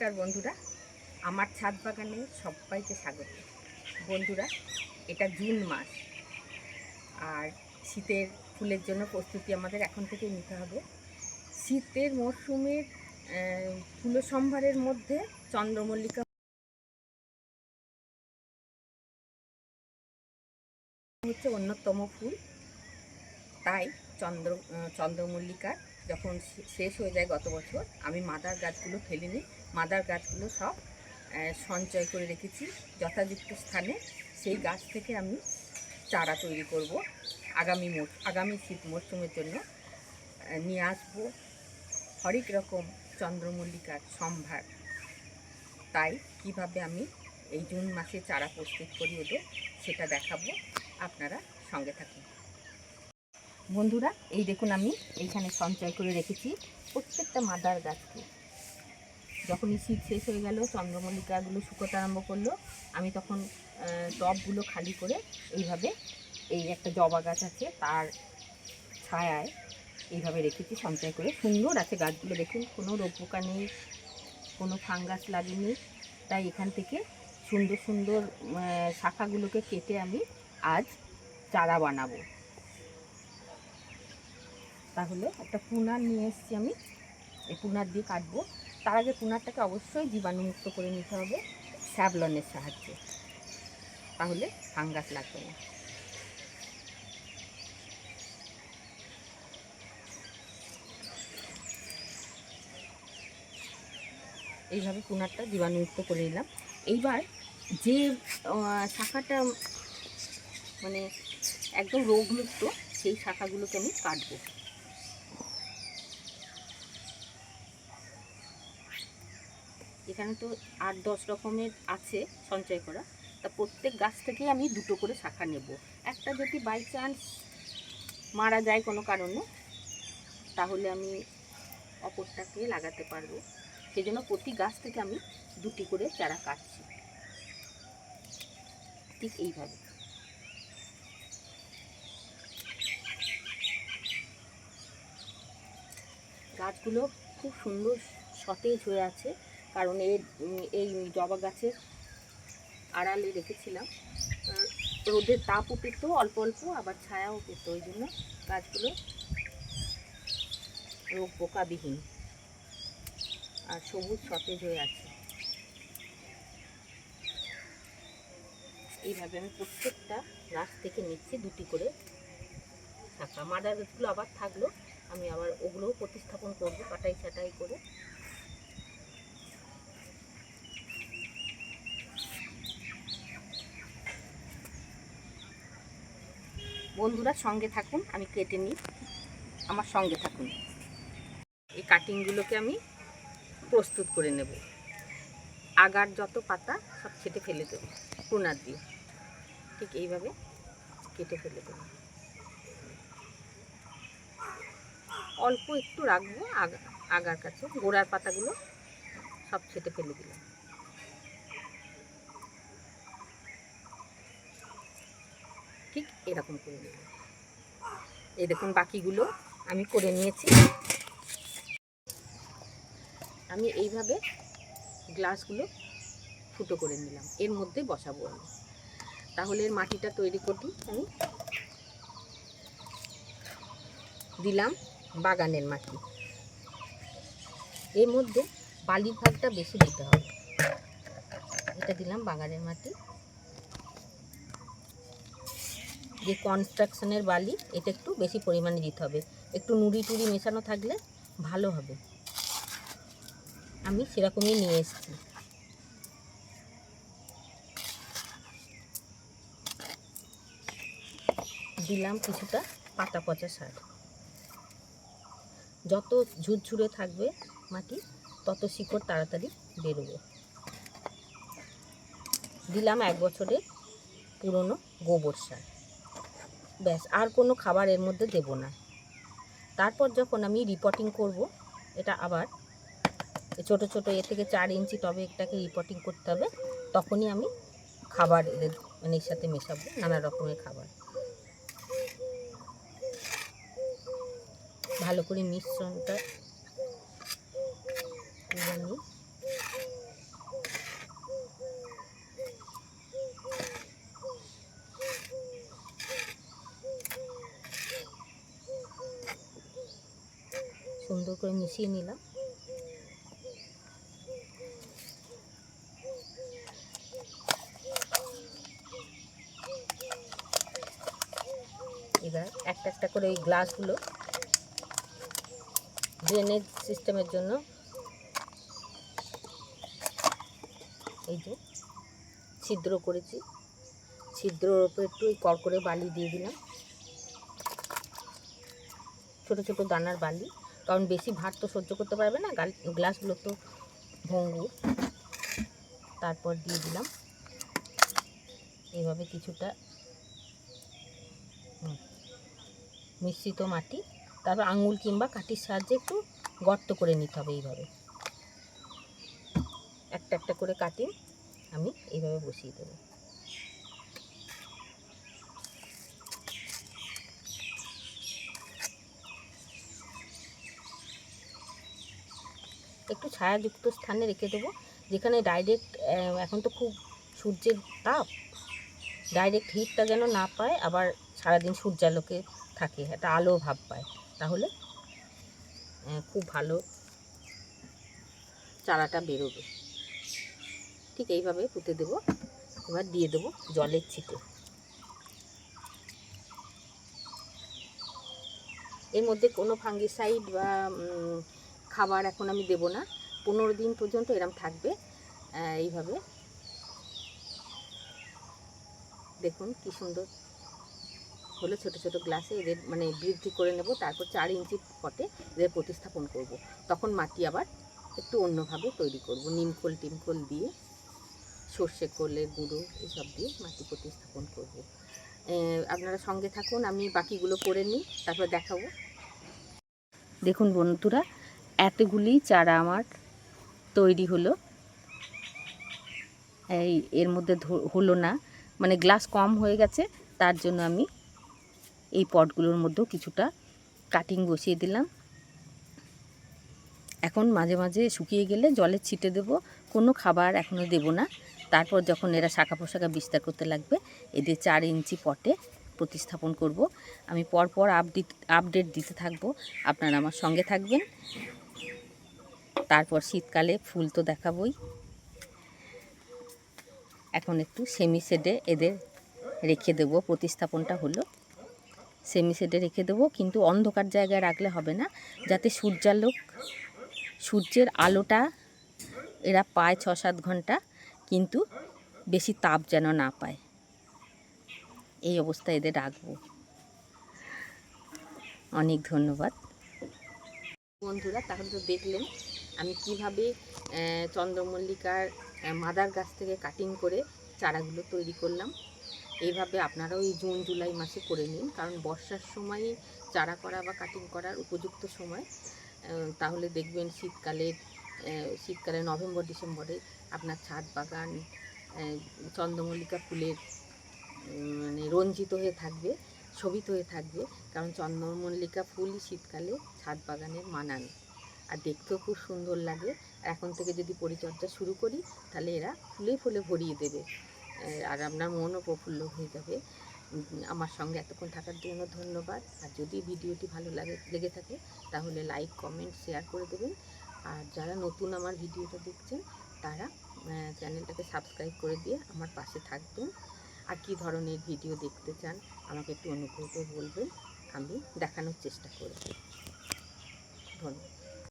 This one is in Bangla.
নমস্কার বন্ধুরা, আমার ছাদ বাগানে সবাইকে স্বাগত। বন্ধুরা, এটা জুন মাস, আর শীতের ফুলের জন্য প্রস্তুতি আমাদের এখন থেকে নিতে হবে। শীতের মরশুমের ফুল সম্ভারের মধ্যে চন্দ্রমল্লিকা হচ্ছে অন্যতম ফুল। তাই চন্দ্র চন্দ্রমল্লিকার যখন শেষ হয়ে যায় গত বছর, আমি মাদার গাছগুলো ফেলিনি। মাদার গাছগুলো সব সঞ্চয় করে রেখেছি যথাযুক্ত স্থানে। সেই গাছ থেকে আমি চারা তৈরি করব আগামী আগামী শীত মরশুমের জন্য। নিয়ে আসব হরেক রকম চন্দ্রমল্লিকার সম্ভার। তাই কীভাবে আমি এই জুন মাসে চারা প্রস্তুত করি ওদের সেটা দেখাবো। আপনারা সঙ্গে থাকুন। বন্ধুরা, এই দেখুন আমি এইখানে সঞ্চয় করে রেখেছি প্রত্যেকটা মাদার গাছকে। যখনই শীত শেষ হয়ে গেল, চন্দ্রমল্লিকাগুলো শুকোতে আরম্ভ করল, আমি তখন টবগুলো খালি করে এইভাবে এই একটা জবা গাছ আছে, তার ছায়ায় এইভাবে রেখেছি সঞ্চয় করে। সুন্দর আছে গাছগুলো দেখুন, কোনো রোগ পোকা নেই, কোনো ফাঙ্গাস লাগেনি। তাই এখান থেকে সুন্দর সুন্দর শাখাগুলোকে কেটে আমি আজ চারা বানাবো। তাহলে একটা পুনার নিয়ে এসেছি আমি। এই পুনার দিয়ে কাটবো। তার আগে পুনারটাকে অবশ্যই জীবাণুমুক্ত করে নিতে হবে স্যাবলনের সাহায্যে। তাহলে ফাঙ্গাস লাগবে না। এইভাবে পুনারটা জীবাণুমুক্ত করে নিলাম। এইবার যে শাখাটা মানে একদম রোগমুক্ত সেই শাখাগুলোকে আমি কাটবো। এখানে তো আট, দশ রকমের আছে সঞ্চয় করা। তা প্রত্যেক গাছ থেকেই আমি দুটো করে শাখা নেব। একটা যদি বাই চান্স মারা যায় কোনো কারণে, তাহলে আমি অপরটাকে লাগাতে পারব। সেই জন্য প্রতি গাছ থেকে আমি দুটি করে চারা কাটছি। ঠিক এইভাবে। গাছগুলো খুব সুন্দর সতেজ হয়ে আছে। কারণ এর এই জবা গাছের আড়ালে রেখেছিলাম। রোদের তাপও পেত অল্প অল্প, আবার ছায়াও পেত ওই জন্য গাছগুলো রোগ পোকাবিহীন। আর সবুজ, সতেজ হয়ে আছে। এইভাবে আমি প্রত্যেকটা গাছ থেকে নিচ্ছি, দুটি করে শাখা মাদার গাছগুলো আবার থাকল, আমি আবার ওগুলোও প্রতিস্থাপন করব কাটাই ছাটাই করে। বন্ধুরা সঙ্গে থাকুন, আমি কেটে নিই। আমার সঙ্গে থাকুন। এই কাটিংগুলোকে আমি প্রস্তুত করে নেব। আগার যত পাতা, সব ছেটে ফেলে দেবো, প্রুনার দিয়ে। ঠিক এইভাবে কেটে ফেলে দেবো। অল্প একটু রাখব আগা আগার কাছে। গোড়ার পাতাগুলো সব ছেটে ফেলে দিলাম ঠিক এরকম করে নেব এই দেখুন বাকিগুলো আমি করে নিয়েছি। আমি এইভাবে গ্লাসগুলো ফুটো করে নিলাম। এর মধ্যে বসাবো আমি। তাহলে এর মাটিটা তৈরি করি আমি দিলাম বাগানের মাটি। এর মধ্যে বালির ভাগটা বেশি দিতে হবে। এটা দিলাম বাগানের মাটি। যে কনস্ট্রাকশনের বালি, এটা একটু বেশি পরিমাণে দিতে হবে। একটু নুড়ি টুড়ি মেশানো থাকলে ভালো হবে। আমি সেরকমই নিয়ে এসেছি। দিলাম কিছুটা পাতা পচা সার। যত ঝুরঝুরে থাকবে মাটি, তত শিকড় তাড়াতাড়ি বেরোবে। দিলাম এক বছরের পুরনো গোবর সার। ব্যাস, আর কোনো খাবার এর মধ্যে দেব না। তারপর যখন আমি রিপোর্টিং করব, এটা আবার ছোট ছোট, এ থেকে চার ইঞ্চি টবে এটাকে রিপোর্টিং করতে হবে, তখনই আমি খাবার এদের মানে এর সাথে মেশাবো, নানা রকমের খাবার। ভালো করে মিশ্রণটা নিই সুন্দর করে মিশিয়ে নিলাম। এবার একটা একটা করে ওই গ্লাসগুলো ড্রেনেজ সিস্টেমের জন্য এই যে ছিদ্র করেছি। ছিদ্রর ওপর একটু ওই কড়কড়ে বালি দিয়ে দিলাম। ছোট ছোট দানার বালি। কারণ বেশি ভাত তো সহ্য করতে পারবে না গ্লাসগুলো তো ভঙ্গুর। তারপর দিয়ে দিলাম। এইভাবে কিছুটা মিশ্রিত মাটি, তারপর আঙুল কিংবা কাঠির সাহায্যে একটু গর্ত করে নিতে হবে এইভাবে। একটা একটা করে কাটিং আমি এইভাবে বসিয়ে দেবো। একটু ছায়াযুক্ত স্থানে রেখে দেবো, যেখানে ডাইরেক্ট এখন তো খুব সূর্যের তাপ। ডাইরেক্ট হিটটা যেন না পায়, আবার সারাদিন সূর্যালোকে থাকে, একটা আলো ভাব পায়। তাহলে খুব ভালো চারাটা বেরোবে। ঠিক এইভাবে পুঁতে দেবো, এবার দিয়ে দেবো জলের ছিটে। এর মধ্যে কোনো ফাঙ্গিসাইড বা খাবার এখন আমি দেব না পনেরো দিন পর্যন্ত এরম থাকবে এইভাবে দেখুন কি সুন্দর হলো ছোট ছোট গ্লাসে এদের মানে বৃদ্ধি করে নেব, তারপর চার ইঞ্চি পটে এদের প্রতিস্থাপন করব। তখন মাটি আবার একটু অন্যভাবে তৈরি করব নিমখোল টিমখোল দিয়ে, সর্ষে খোলের গুঁড়ো এসব দিয়ে মাটি প্রতিস্থাপন করব। আপনারা সঙ্গে থাকুন, আমি বাকিগুলো করে নিই, তারপর দেখাবো দেখুন বন্ধুরা এতগুলি চারা আমার তৈরি হলো। এই এর মধ্যে হলো না। মানে গ্লাস কম হয়ে গেছে, তার জন্য আমি এই পটগুলোর মধ্যেও কিছুটা কাটিং বসিয়ে দিলাম। এখন মাঝে মাঝে শুকিয়ে গেলে জলে ছিটে দেব, কোনো খাবার এখনও দেব না। তারপর যখন এরা শাখা পোশাখা বিস্তার করতে লাগবে, এদের চার ইঞ্চি পটে প্রতিস্থাপন করব। আমি পরপর আপডেট আপডেট দিতে থাকব। আপনারা আমার সঙ্গে থাকবেন। তারপর শীতকালে ফুল তো দেখাবই। এখন একটু সেমি শেডে এদের রেখে দেবো, প্রতিস্থাপনটা হলো। সেমি শেডে রেখে দেবো, কিন্তু অন্ধকার জায়গায় রাখলে হবে না, যাতে সূর্যালোক, সূর্যের আলোটা এরা পায় ছ সাত ঘণ্টা, কিন্তু বেশি তাপ যেন না পায়। এই অবস্থায় এদের রাখব। অনেক ধন্যবাদ। বন্ধুরা, তাহলে তো দেখলেন আমি কীভাবে চন্দ্রমল্লিকার মাদার গাছ থেকে কাটিং করে চারাগুলো তৈরি করলাম, এইভাবে আপনারাও এই জুন, জুলাই মাসে করে নিন, কারণ বর্ষার সময় চারা করা বা কাটিং করার উপযুক্ত সময় তাহলে দেখবেন শীতকালে শীতকালে নভেম্বর, ডিসেম্বরে আপনার ছাদ বাগান চন্দ্রমল্লিকা ফুলের মানে রঞ্জিত হয়ে থাকবে, শোভিত হয়ে থাকবে, কারণ চন্দ্রমল্লিকা ফুলই শীতকালে ছাদ বাগানের মানান। আর দেখতেও খুব সুন্দর লাগে। এখন থেকে যদি পরিচর্যা শুরু করি, তাহলে এরা ফুলে ফুলে ভরিয়ে দেবে। আর আপনার মনও প্রফুল্ল হয়ে যাবে। আমার সঙ্গে এতক্ষণ থাকার জন্য ধন্যবাদ। আর যদি ভিডিওটি ভালো লাগে, লেগে থাকে, তাহলে লাইক কমেন্ট শেয়ার করে দেবেন। আর যারা নতুন আমার ভিডিওটা দেখছেন, তারা চ্যানেলটাকে সাবস্ক্রাইব করে দিয়ে আমার পাশে থাকবেন। আর কী ধরনের ভিডিও দেখতে চান, আমাকে একটু অনুগ্রহ করে বলবেন। আমি দেখানোর চেষ্টা করব। ধন্যবাদ।